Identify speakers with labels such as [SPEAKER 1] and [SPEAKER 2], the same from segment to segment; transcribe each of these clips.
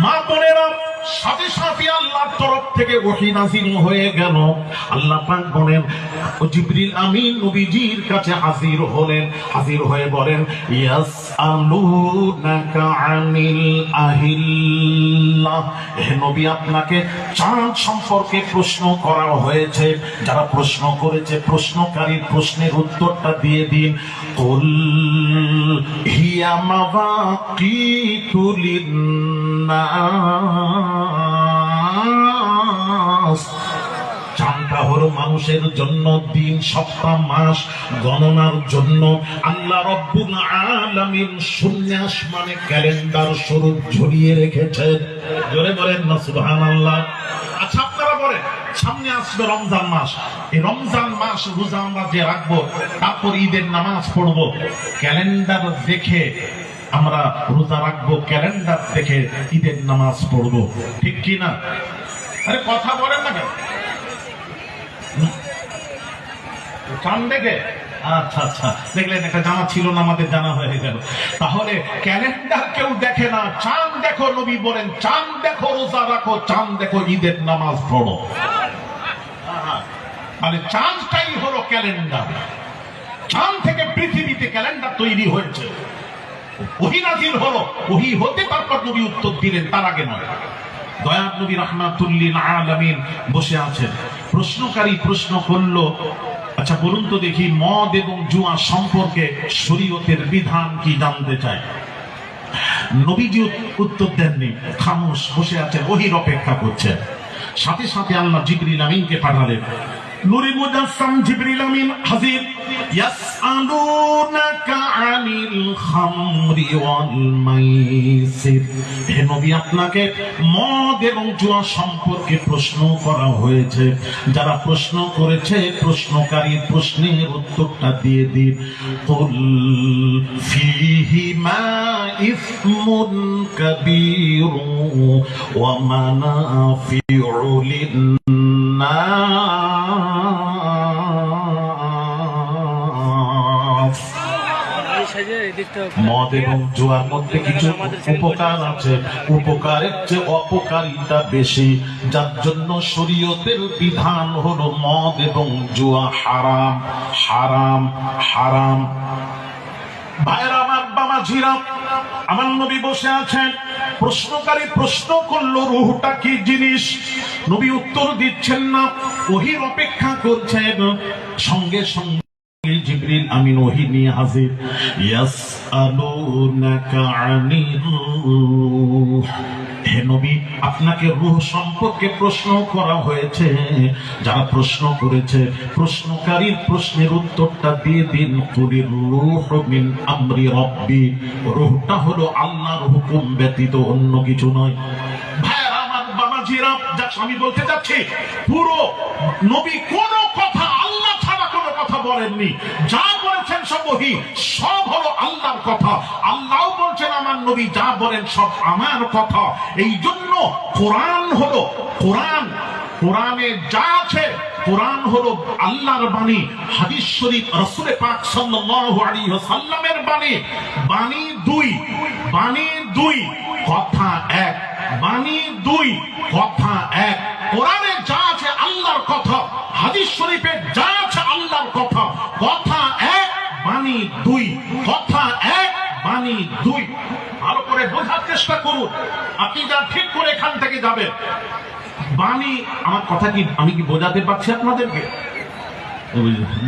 [SPEAKER 1] মা বোনেরা সাথে সাথে আল্লাহর তরফ থেকে ওহী নাযিল হয়ে গেল। আল্লাহ পাক বলেন, ও জিবরিল আমিন, নবীজির কাছে হাজির হলেন। হাজির হয়ে বলেন, ইয়াসআলুনাকা আনিল আহিল্লাহ। হে নবী, আপনাকে চাঁদ সম্পর্কে প্রশ্ন করা হয়েছে। যারা প্রশ্ন করেছে, প্রশ্নকারীর প্রশ্নের উত্তরটা দিয়ে দিন। কুল হিয়া মাওয়াকিতু লিন্নাস হলো মানুষের জন্য দিন, সপ্তাহ, মাস, গণনার জন্য। আল্লাহ রব্বুল আসমানে ক্যালেন্ডার স্বরূপ ঝুলিয়ে রেখেছেন। জোরে বলেন না আচ্ছা আপনারা সামনে আসবে রমজান মাস। এই রমজান মাস রোজা আমরা যে রাখব, তারপর ঈদের নামাজ পড়ব। ক্যালেন্ডার দেখে আমরা রোজা রাখব, ক্যালেন্ডার দেখে ঈদের নামাজ পড়ব। ঠিক কি না? আরে কথা বলেন না কেন? দেখে? আচ্ছা আচ্ছা। দেখলেন, একটা জানা ছিল না, আমাদের জানা হয়ে গেল। তাহলে ক্যালেন্ডার কেউ দেখে না, চাঁদ দেখো নবী বলেন, চাঁদ দেখো রোজা রাখো, চাঁদ দেখো ঈদের নামাজ পড়ো। মানে চাঁদটাই হলো ক্যালেন্ডার। চাঁদ থেকে পৃথিবীতে ক্যালেন্ডার তৈরি হয়েছে। ওহি নাজিল হলো। ওহি হতে তারপর নবী উত্তর দিলেন, তার আগে নয়। নবী রহমাতুল্লিল আলামিন বসে আছেন। প্রশ্নকারী প্রশ্ন করল আচ্ছা বলুন তো দেখি, মদ এবং জুয়া সম্পর্কে শরীয়তের বিধান কি জানতে চায়? নবীজি উত্তর দেননি, খামোশ বসে আছেন, ওহির অপেক্ষা করছেন। সাথে সাথে আল্লাহ জিবরিল আমিনকে পাঠালেন। নুরি মুজাসসাম জিবরিল আমিন হাজির ইয়াসআলুনাকা আনিল খামরি ওয়াল মাইসির হে নবী, আপনাকে মদ এবং জুয়া সম্পর্কে প্রশ্ন করা হয়েছে। যারা প্রশ্ন করেছে, প্রশ্নকারী প্রশ্নের উত্তরটা দিয়ে দিন। কুল ফিহিমা ইসমুন কাবীর ওয়া মানাফিউ লিন-নাস। মদ এবং জুয়ার মধ্যে কিছু উপকার আছে। উপকারের চেয়ে অপকারিতা বেশি। যার জন্য শরীয়তের বিধান হলো মদ এবং জুয়া হারাম হারাম হারাম। ভাইয়ের আমার বাবা ঝিরাম আমার নবী বসে আছেন। প্রশ্নকারী প্রশ্ন করল রুহটা কি জিনিস? নবী উত্তর দিচ্ছেন না ওহির অপেক্ষা করছেন। সঙ্গে সঙ্গে জিবরিল আমিন ওহি নিয়ে হাজির। ইয়াসআলুনাকা আনির রূহ। হে নবী, আপনাকে রূহ সম্পর্কে প্রশ্ন করা হয়েছে। যারা প্রশ্ন করেছে, প্রশ্নকারীর প্রশ্নের উত্তরটা দিয়ে দিন। কুলির রূহ মিন আমরি রব্বি। রূহটা হলো আল্লাহর হুকুম ব্যতীত অন্য কিছু নয়। ভাইয়েরা, আমার বাবাজিরা যা আমি বলতে চাচ্ছি পুরো নবী কোন কথা বলেননি। যা বলেছেন সব ওহি, সব হলো আল্লাহর কথা। আল্লাহ বলছেন, আমার নবী যা বলেন সব আমার কথা। এই জন্য কোরআন হলো কোরআন। কোরআনে যা আছে, কোরআন হলো আল্লাহর বাণী। হাদিস শরীফ রসুলে পাক সাল্লাল্লাহু আলাইহি ওয়াসাল্লামের বাণী। বাণী দুই বাণী দুই, কথা এক। বাণী দুই, কথা এক। কোরআনে যা আছে আল্লাহর কথা। হাদিস শরীফে যা করে বোঝার চেষ্টা করুন। আপনি যা ঠিক করে এখান থেকে যাবেন। বাণী, আমার কথা কি, আমি কি বোঝাতে পারছি আপনাদেরকে?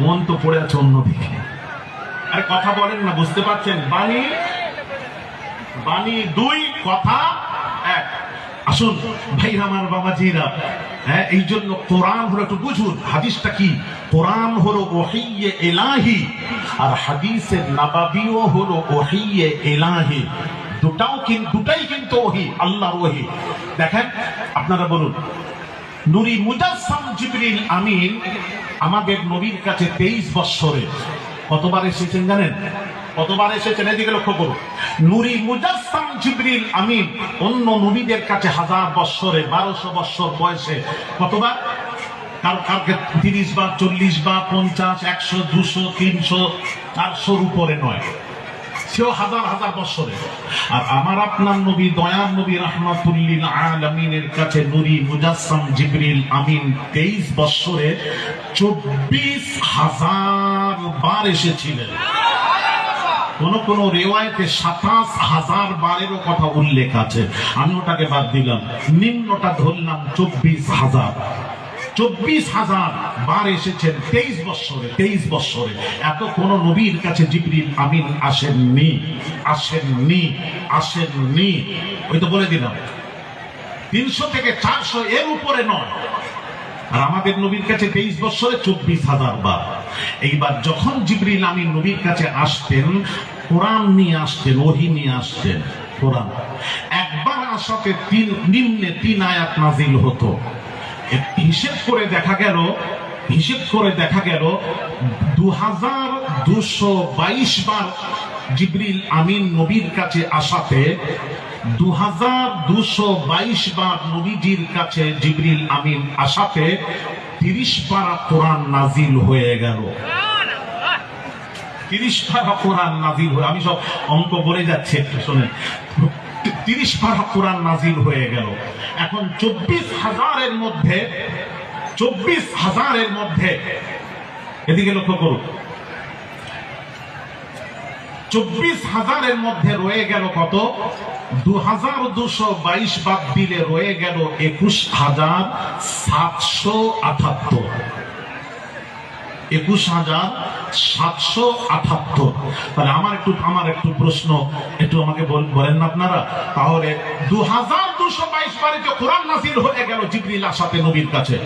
[SPEAKER 1] মন তো পড়ে আছে অন্যদিকে। আরে কথা বলেন না, বুঝতে পারছেন? বাণী বাণী দুই, কথা এক। আসুন ভাই আমার বাবাজিরা হ্যাঁ এই জন্য কোরআন হলো একটু বুঝুন, হাদিসটা কি? কোরআন হলো ওহিয়ে এলাহি, আর হাদিসের নাবাবিও হলো ওহিয়ে এলাহি। দুটাও কিন্তু দুটাই কিন্তু ওহি, আল্লাহর ওহি। দেখেন, আপনারা বলুন, নুরি মুজাসসাম জিবরিল আমিন আমাদের নবীর কাছে তেইশ বৎসরে কতবার এসেছেন জানেন? কতবার এসেছেন? এদিকে লক্ষ্য করুন। নুরি মুজাসসাম জিবরিল আমিন অন্য নবীদের কাছে হাজার বৎসরে বারোশো বৎসর বয়সে, কতবার? কাউকে তিরিশ বা চল্লিশ বা পঞ্চাশ, একশো, দুশো, তিনশো, চারশোর উপরে নয়। সেও হাজার হাজার বছরে। আর আমার আপনার নবী, দয়ার নবী রহমাতুল্লিল কাছে নুরি জিবরিল আমিন তেইশ বছরে চব্বিশ হাজার বার এসেছিলেন। কোন কোন রেওয়ায়তে সাতাশ হাজার বারেরও কথা উল্লেখ আছে। আমি ওটাকে বাদ দিলাম। নিম্নটা ধরলাম চব্বিশ হাজার। চব্বিশ হাজার বার এসেছেন তেইশ বৎসরে তেইশ বৎসরে এত কোন নবীর কাছে জিবরিল আমিন আসেননি আসেননি আসেননি। ওই তো বলে দিলাম, তিনশো থেকে চারশো এর উপরে নয়। আর আমাদের নবীর কাছে তেইশ বছরে চব্বিশ হাজার বার। এইবার যখন জিবরিল আমিন নবীর কাছে আসতেন, কোরআন নিয়ে আসতেন, ওহি নিয়ে আসতেন, কোরআন। একবার আসাতে তিন, নিম্নে তিন আয়াত নাজিল হতো। হিসেব করে দেখা গেল, হিসেব করে দেখা গেল দু হাজার দুশো বাইশ বার জিবরিল আমিন নবীর কাছে আসাতে দু হাজার দুশো বাইশ বার নবীজির কাছে জিবরিল আমিন আসাতে, তিরিশ পারা কোরআন নাজিল হয়ে গেল। তিরিশ পারা কোরআন নাজিল হয়ে আমি সব অঙ্ক বলে যাচ্ছি একটু, শোনেন। তিরিশ পারা কোরআন নাজিল হয়ে গেল। এখন চব্বিশ হাজারের মধ্যে, চব্বিশ হাজারের মধ্যে, এদিকে লক্ষ্য করুন। চব্বিশ হাজারের মধ্যে রয়ে গেল কত? দু হাজার দুশো বাইশ বাদ দিলে রয়ে গেল একুশ হাজার সাতশো আঠাত্তর। একুশ হাজার সাতশো আঠাত্তর। তাহলে আমার একটু আমার একটু প্রশ্ন, একটু আমাকে বলেন না আপনারা? তাহলে দু হাজার দুশো বাইশ যে কোরআন নাজির হয়ে গেল জিবরিল আসাতে নবীর কাছে।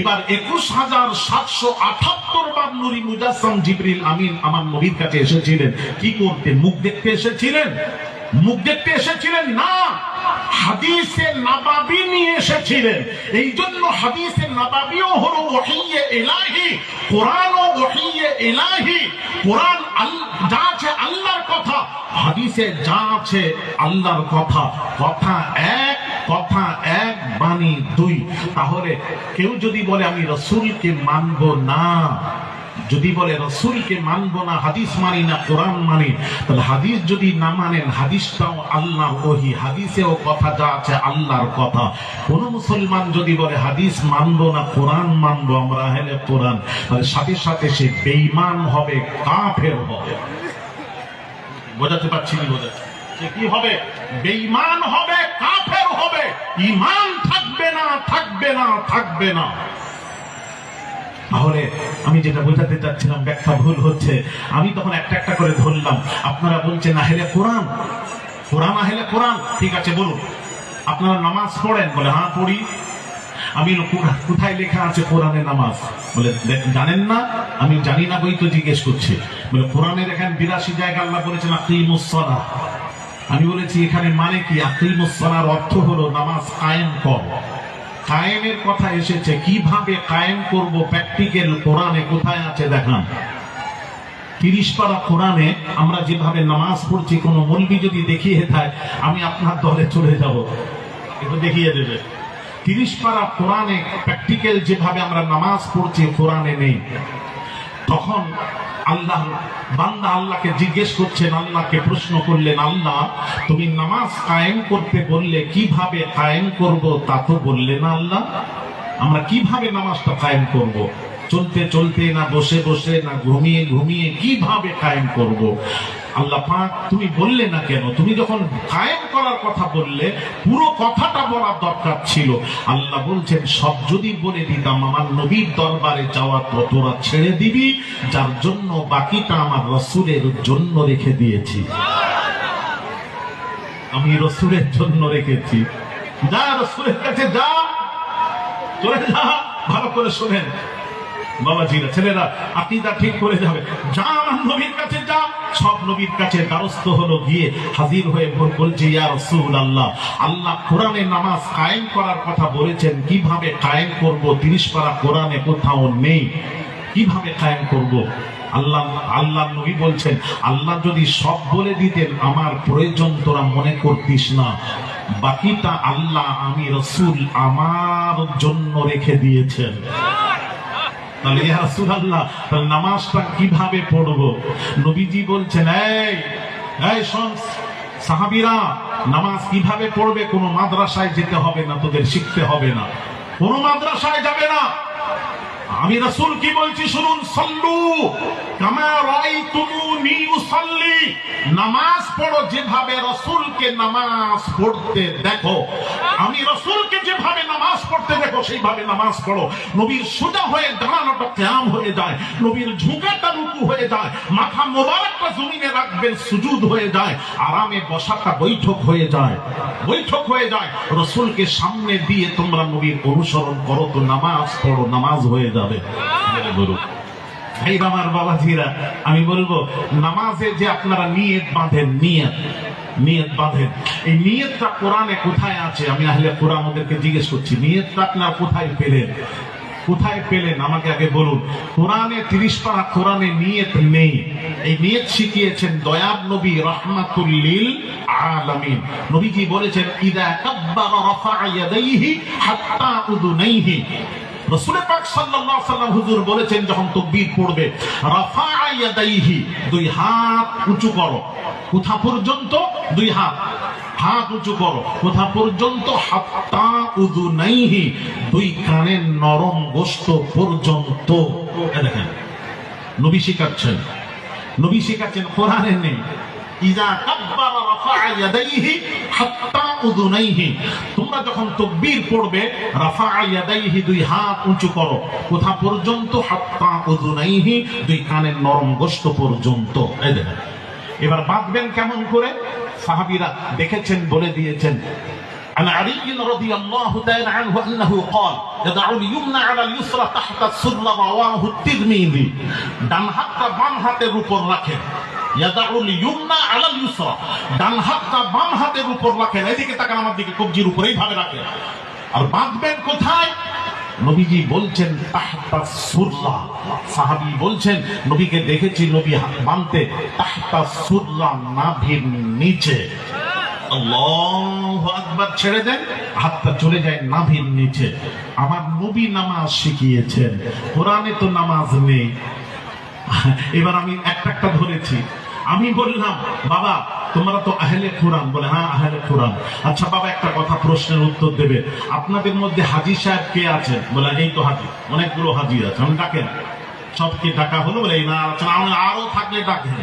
[SPEAKER 1] এবার একুশ হাজার সাতশো আঠাত্তর বার নুরি মুজাসম জিবরিল আমিন আমার নবীর কাছে এসেছিলেন। কি করতে? মুখ দেখতে এসেছিলেন? মুখ দেখতে এসেছিলেন না? হাদিসে নাবাবি নিয়ে এসেছিলেন। এই জন্য হাদিসে নাবাবিও হলো ওহিয়ে ইলাহি কোরআন ও ওহিয়ে ইলাহি। কোরআন যা আছে আল্লাহর কথা, হাদিসে যা আছে আল্লাহর কথা। কথা এক কথা এক, বাণী দুই। তাহলে কেউ যদি বলে আমি রসুলকে মানব না যদি বলে, রসুলকে মানবো না, হাদিস মানি না, কোরআন মানি, তাহলে হাদিস যদি না মানেন, হাদিসটাও আল্লাহর ওহি, হাদিসেও কথা যা আছে আল্লাহর কথা। কোন মুসলমান যদি বলে, হাদিস মানবো না, কোরআন মানবো, আমরা হেলে কোরআন, তাহলে সাথে সাথে সে বেঈমান হবে, কাফের হবে। বোঝাতে পারছি না বোঝাতে? কি হবে? বেঈমান হবে, কাফের হবে। ইমান থাকবে না থাকবে না থাকবে না। তাহলে আমি যেটা বোঝাতে চাচ্ছিলাম ব্যাখ্যা ভুল হচ্ছে। আমি তখন একটা একটা করে ধরলাম। আপনারা বলছেন আহেলে কোরআন? কোরআন আহেলে কোরআন। ঠিক আছে বলুন। আপনারা নামাজ পড়েন? বলে হ্যাঁ পড়ি। আমি বললাম, "কোথা- কোথায় লেখা আছে কোরআনে নামাজ? বলে "দেখ- জানেন না? আমি জানি না বই তো জিজ্ঞেস করছি। বলে কোরআনে দেখেন বিরাশি জায়গা আল্লাহ বলেছেন আকিমুসসালাহ আমি বলেছি এখানে মানে কি? আকিমুসসালার অর্থ হলো নামাজ কায়েম কর। কায়েমের কথা এসেছে। কীভাবে কায়েম করব প্র্যাকটিক্যাল কোরআনে কোথায় আছে দেখান। তিরিশ পারা কোরআনে আমরা যেভাবে নামাজ পড়ছি, কোনো মলবি যদি দেখিয়ে দেয়, আমি আপনার দলে চলে যাব। একটু দেখিয়ে দেবে। তিরিশ পারা কোরআনে প্র্যাকটিক্যাল যেভাবে আমরা নামাজ পড়ছি, কোরআনে নেই। তখন আল্লাহ, বান্দা আল্লাহকে জিজ্ঞেস করছেন, আল্লাহকে প্রশ্ন করলেন, আল্লাহ, তুমি নামাজ কায়েম করতে বললে কীভাবে কায়েম করব তা তো বললে না আল্লাহ। আমরা কীভাবে নামাজটা কায়েম করব? চলতে চলতে না বসে বসে, না ঘুমিয়ে ঘুমিয়ে কীভাবে কায়েম করব? আল্লাহ পাক, তুমি বললে না কেন? তুমি যখন কায়েম করার কথা বললে, পুরো কথাটা বলার দরকার ছিল। আল্লাহ বলছেন, সব যদি বলে দিতাম, আমার নবীর দরবারে যাওয়া তোরা ছেড়ে দিবি, যার জন্য বাকিটা আমার রসুলের জন্য রেখে দিয়েছি। আমি রসুলের জন্য রেখেছি। যা রসুলের কাছে যা, চলে যা, ভালো করে শোনেন। বাবাজিরা ছেলেরা আকিদা ঠিক করে যাবে যা আমার নবীর কাছে যা, সব নবীর কাছে দ্বারস্থ হলো গিয়ে হাজির হয়ে বল- বলছে, ইয়া রসুল আল্লাহ আল্লাহ কোরআনে নামাজ কায়েম করার কথা বলেছেন, কীভাবে কায়েম করব? তিরিশ পারা কোরআনে কোথাও নেই। কীভাবে কায়েম করব? আল্লাহ আল্লাহ নবী বলছেন, আল্লাহ যদি সব বলে দিতেন, আমার প্রয়োজন তোরা মনে করতিস না। বাকিটা আল্লাহ আমি রসুল আমার জন্য রেখে দিয়েছেন। তাহলে ইয়া রাসূলুল্লাহ, তাহলে নামাজটা কীভাবে পড়ব? নবীজি বলছেন, এই এই শোন, সাহাবিরা, নামাজ কীভাবে পড়বে? কোনো মাদ্রাসায় যেতে হবে না, তোদের শিখতে হবে না। কোনো মাদ্রাসায় যাবে না। আমি রাসূল কি বলছি, শুনুন, সল্লু কামা নামাজ পড়ো যেভাবে রাসূলকে নামাজ পড়তে দেখো। আমি রাসূলকে যেভাবে নামাজ পড়তে দেখো, সেইভাবে নামাজ পড়ো। নবীর সোজা হয়ে দাঁড়ানোটা কিয়াম হয়ে যায়, নবীর ঝুঁকাটা রুকু হয়ে যায়, মাথা মোবারকটা জমিনে রাখবেন, সুজুদ হয়ে যায়, আরামে বসাটা বৈঠক হয়ে যায়। বৈঠক হয়ে যায়, রসুলকে সামনে দিয়ে তোমরা নবীর অনুসরণ করো তো নামাজ পড়ো, নামাজ হয়ে যাবে গুরু ভাই আমার বাবাজিরা, আমি বলব, নামাজে যে আপনারা নিয়ত বাঁধেন, নিয়ত নিয়ত বাঁধেন। এই নিয়তটা কোরআনে কোথায় আছে? আমি আহলে কোরআন ওদেরকে জিজ্ঞেস করছি, নিয়তটা আপনার কোথায় পেলেন? কোথায় পেলেন? আমাকে আগে বলুন। কোরআনে তিরিশ পারা কোরআনে নিয়ত নেই। এই নিয়ত শিখিয়েছেন দয়াব নবী রহমাতুল্লিল আলামিন। নবীজি বলেছেন, ইদা কাব্বারা রাফা ইয়াদাইহি হাত্তা উদুনাইহি। রসুল পাক সাল্লাল্লাহু সাল্লাম হুজুর বলেছেন যখন তাকবীর পড়বে রাফা ইয়াদাইহি দুই হাত উঁচু করো। কোথা পর্যন্ত? দুই হাত। হাত উঁচু করো। কোথা পর্যন্ত? হাত্তা উদুনাইহি দুই কানের নরম গোস্ত পর্যন্ত। দেখেন, নবী শিখাচ্ছেন। নবী শিখাচ্ছেন কোরআনে নেই। ইজা কাব্বারা রাফা ইয়াদাইহি, হাত্তা উযুনাইহি তোমরা যখন তাকবীর পড়বে রাফা ইয়াদাইহি দুই হাত উঁচু করো কোথা পর্যন্ত হাত্তা উযুনাইহি দুই কানের নরম গোশত পর্যন্ত এই দেখেন এবার বাঁধবেন কেমন করে সাহাবীরা দেখেছেন বলে দিয়েছেন عن علي رضي الله تعالى عنه انه قال يضع اليمنى على اليسرى تحت السر رواه الترمذي ডান হাতটা বাম হাতের উপর রাখেন আমার দিকে, কবজির আর বাঁধবেন কোথায়? নবীজি বলছেন সাহাবী বলছেন, নবীকে দেখেছি নবী সুররা নাভির নিচে। ছেড়ে দেন, হাতটা চলে যায় নাভির নিচে। আমার নবী নামাজ শিখিয়েছেন, কোরআনে তো নামাজ নেই। এবার আমি একটা একটা ধরেছি। আমি বললাম, বাবা, তোমরা তো আহলে কোরআন বলে হ্যাঁ আহলে কোরআন আচ্ছা বাবা, একটা কথা প্রশ্নের উত্তর দেবে। আপনাদের মধ্যে হাজি সাহেব কে আছেন? বলে, এই তো হাজি, অনেকগুলো হাজি আছে, আমি ডাকেন সবকে ডাকা হলো? বলে, না আমি আরও থাকলে ডাকেন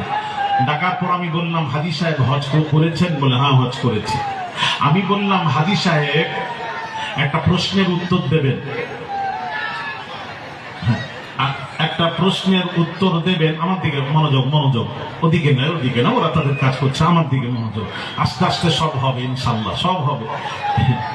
[SPEAKER 1] ডাকার পর আমি বললাম, হাজি সাহেব হজ করেছেন? বলে হ্যাঁ হজ করেছি। আমি বললাম, হাজি সাহেব, একটা প্রশ্নের উত্তর দেবেন। একটা প্রশ্নের উত্তর দেবেন, আমার দিকে মনোযোগ মনোযোগ। ওদিকে নয় ওদিকে না, ওরা তাদের কাজ করছে, আমার দিকে মনোযোগ। আস্তে আস্তে সব হবে, ইনশাল্লাহ, সব হবে।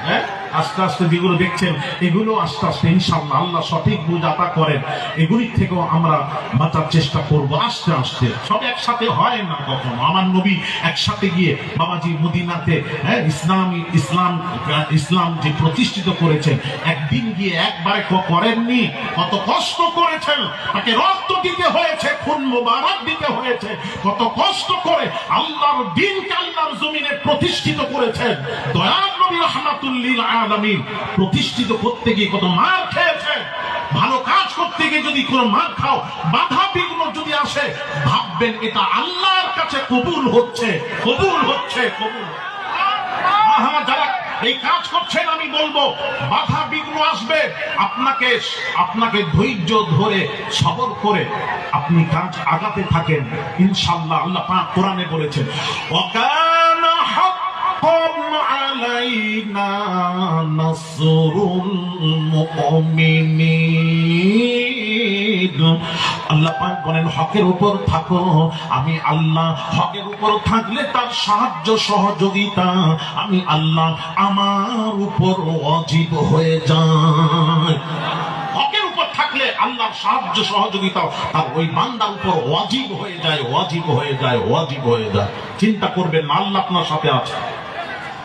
[SPEAKER 1] হ্যাঁ? আস্তে আস্তে যেগুলো দেখছেন, এগুলো আস্তে আস্তে ইনশাল্লাহ আল্লাহ সঠিক বুঝাতা করেন। এগুলির থেকেও আমরা বাঁচার চেষ্টা করব, আস্তে আস্তে। সব একসাথে হয় না কখনো। আমার নবী একসাথে গিয়ে বাবাজি মদিনাতে হ্যাঁ ইসলামী, ইসলাম ইসলাম যে প্রতিষ্ঠিত করেছেন, একদিন গিয়ে একবারে করেননি, কত কষ্ট করেছেন, তাকে রক্ত দিতে হয়েছে, খুন মোবারক দিতে হয়েছে, কত কষ্ট করে আল্লাহর দিনকে আল্লাহর জমিনে প্রতিষ্ঠিত করেছেন। দয়াল নবী রহমাতুল্লিল আলমী প্রতিষ্ঠিত করতে গিয়ে কত মার খেয়েছে ভালো কাজ করতে গিয়ে যদি কোনো মার খাও, বাধা বিঘ্ন যদি আসে, ভাববেন এটা আল্লাহর কাছে কবুল হচ্ছে কবুল হচ্ছে, কবুল যারা এই কাজ করছেন, আমি বলব, বাধা বিঘ্ন আসবে, আপনাকে আপনাকে ধৈর্য ধরে সবর করে আপনি কাজ আগাতে থাকেন। ইনশাল্লাহ আল্লাহ কোরআনে বলেছেন অকাল حَقًّا عَلَيْنَا نَصْرُ الْمُؤْمِنِينَ আল্লাহ পাক বলেন হকের উপর থাকো আমি আল্লাহ হকের উপর থাকলে তার সাহায্য সহযোগিতা আমি আল্লাহ আমার উপর অজীব হয়ে যায় হকের উপর থাকলে আল্লাহর সাহায্য সহযোগিতা তার ওই বান্দার উপর ওয়াজিব হয়ে যায় ওয়াজিব হয়ে যায় ওয়াজিব হয়ে যায় চিন্তা করবেন না, আল্লাহ আপনার সাথে আছে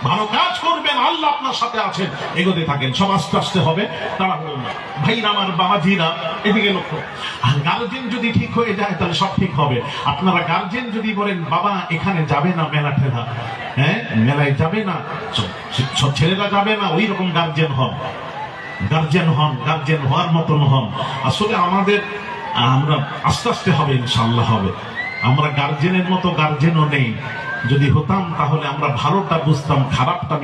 [SPEAKER 1] ভালো কাজ করবেন, আল্লাহ আপনার সাথে আছেন। এগোতে থাকেন, সব আস্তে আস্তে হবে। তারা ভাইরা, আমার বাবাজিরা, এদিকে লক্ষ্য। আর গার্জেন যদি ঠিক হয়ে যায়, তাহলে সব ঠিক হবে। আপনারা গার্জেন যদি বলেন, বাবা, এখানে যাবে না মেলা ঠেলা? হ্যাঁ? মেলায় যাবে না। সব ছেলেরা যাবে না, ওই রকম গার্জেন হন। গার্জেন হন গার্জেন হওয়ার মতন হন। আসলে আমাদের, আমরা আস্তে আস্তে হবে ইনশাল্লাহ হবে। আমরা গার্জেনের মতো গার্জেনও নেই। যদি হতাম তাহলে আমরা ভালোটা বুঝতাম খারাপটা